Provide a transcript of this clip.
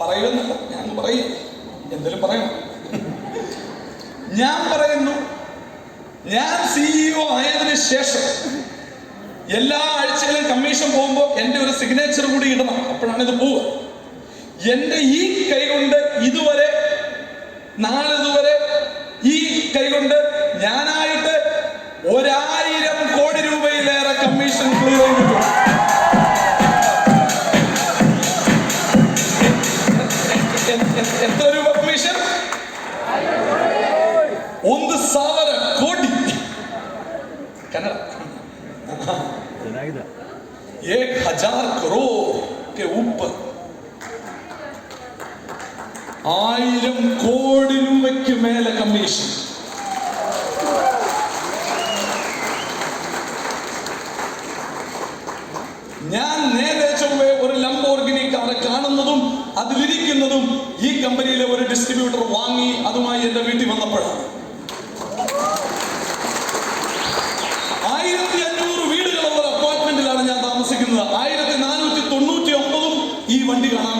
പറയുമെന്നല്ല ഞാൻ പറയും. എന്തെങ്കിലും പറയണം. ഞാൻ പറയുന്നു ഞാൻ സിഇഒ ആയതിനു ശേഷം എല്ലാ ആഴ്ചയിലും കമ്മീഷൻ പോകുമ്പോൾ എന്റെ ഒരു സിഗ്നേച്ചർ കൂടി ഇടണം. അപ്പോഴാണ് ഇത് പോവുക. എന്റെ ഈ കൈ കൊണ്ട് ഇതുവരെ നാളിതുവരെ ഈ കൈ കൊണ്ട് ഞാനായിട്ട് ഒരായിരം കോടി രൂപയിലേറെ കമ്മീഷൻ ക്ലിയർ ചെയ്തിട്ടുണ്ട്. എത്ര രൂപ കമ്മീഷൻ ಒಂದು ಸಾವಿರ ಕೋಟಿ ಕನ್ನಡ ಚೆನ್ನಾಗಿದೆ एक हजार करोड़ के ऊपर ആയിരം കോടി രൂപയ്ക്ക് മേലെ കമ്മീഷൻ ഞാൻ നേരെ ഈ കമ്പനിയിലെ ഒരു ഡിസ്ട്രിബ്യൂട്ടർ വാങ്ങി അതുമായി എന്റെ വീട്ടിൽ വന്നപ്പോഴാണ് ആയിരത്തി അഞ്ഞൂറ് വീടുകളുള്ള അപ്പാർട്ട്മെന്റിലാണ് ഞാൻ താമസിക്കുന്നത്. ആയിരത്തി നാനൂറ്റി തൊണ്ണൂറ്റി ഒമ്പതും ഈ വണ്ടി കാണാൻ